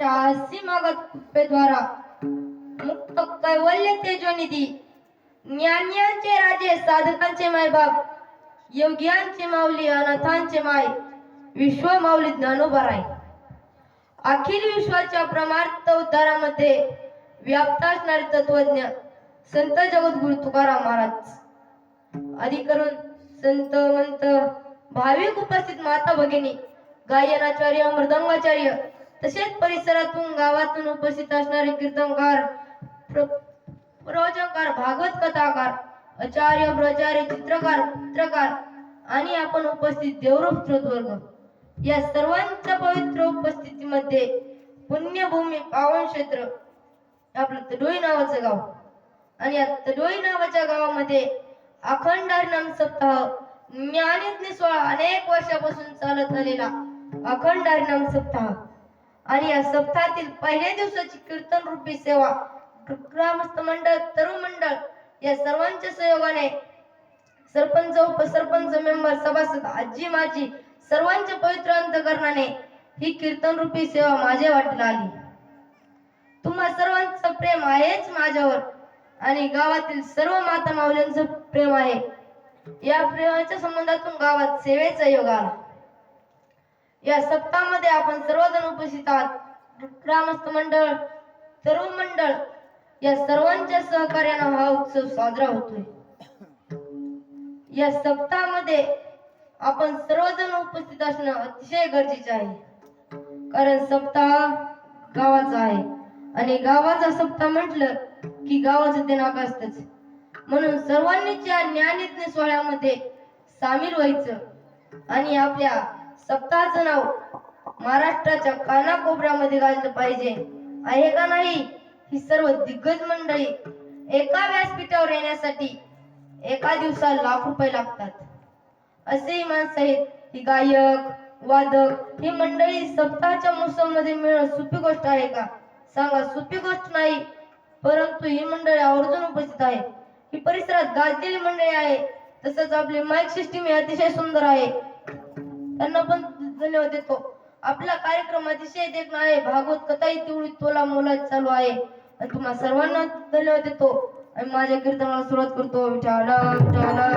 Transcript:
ज्ञानाच्या सीमागत कृपेद्वारा मुक्त कैवल्य तेजोनिधी. ज्ञानियांचे राजे साधकांचे मायबाप योग्यांचे माऊली अनाथांचे माय विश्व माऊली ज्ञानोबराय अखिल विश्वाच्या प्रमार्थ उद्धारामध्ये व्याप्त असणारे तत्वज्ञ संत जगद्गुरु तुकाराम महाराज. आदी करून संत मंत भाविक उपस्थित माता भगिनी गायनाचार्य मृदंगाचार्य तसेच परिसरातून गावातून उपस्थित असणारे कीर्तनकार प्रवचनकार भागवत कथाकार आचार्य प्रचार्य चित्रकार चित्रकार आणि आपण उपस्थित देवरूप श्रोतवर्ग या सर्वांच्या पवित्र उपस्थितीमध्ये पुण्यभूमी पावन क्षेत्र आपलं तडोई नावाचं गाव आणि या तडोई नावाच्या गावामध्ये अखंड हरिनाम सप्ताह ज्ञानयज्ञ सोहळा अनेक वर्षापासून चालत आलेला अखंड हरिनाम सप्ताह आणि या सप्ताहातील पहिल्या दिवसाची कीर्तन रूपी सेवा ग्रामस्थ मंडळ तरुण मंडळ या सर्वांच्या सहयोगाने सरपंच उपसरपंच मेंबर सभासद आजी माजी सर्वांच्या पवित्र अंतकरणाने ही कीर्तन रूपी सेवा माझ्या वाटेला आली. तुम्हा सर्वांचं प्रेम आहेच माझ्यावर आणि गावातील सर्व माता माऊल्यांचं प्रेम आहे. या प्रेमाच्या संबंधातून गावात सेवेचा योग आला. या सप्ताहामध्ये आपण सर्वजण उपस्थित आहात. ग्रामस्थ मंडळ तरुण मंडळ या सर्वांच्या सहकार्यानं हा उत्सव साजरा होतोय. या सप्ताहामध्ये आपण सर्वजण उपस्थित असणं अतिशय गरजेचे आहे. कारण सप्ताह गावाचा आहे. आणि गावाचा सप्ताह म्हटलं की गावाचं ते नाक असतच. म्हणून सर्वांनीच्या ज्ञानयज्ञ सोहळ्यामध्ये सामील व्हायचं आणि आपल्या सप्ताहाचं नाव महाराष्ट्राच्या कानाकोपऱ्यामध्ये गाजलं पाहिजे. आहे का नाही? ही सर्व दिग्गज मंडळी एका व्यासपीठावर येण्यासाठी एका दिवसाला लाख रुपये लागतात. असेही माणसं आहेत. ही गायक वादक ही मंडळी सप्ताहाच्या मोसममध्ये मिळणं सोपी गोष्ट आहे का? सांगा सोपी गोष्ट नाही. परंतु ही मंडळी आवर्जून उपस्थित आहे ही परिसरात गाजलेली मंडळी आहे. तसंच आपली माईक सिस्टीम ही अतिशय सुंदर आहे. त्यांना पण धन्यवाद देतो आपला कार्यक्रम अतिशय देखणार आहे. भागवत कथाही तेवढी तोला मोला चालू आहे. आणि तुम्हा सर्वांना धन्यवाद देतो आणि माझ्या कीर्तनाला सुरुवात करतो. विठाला विठाला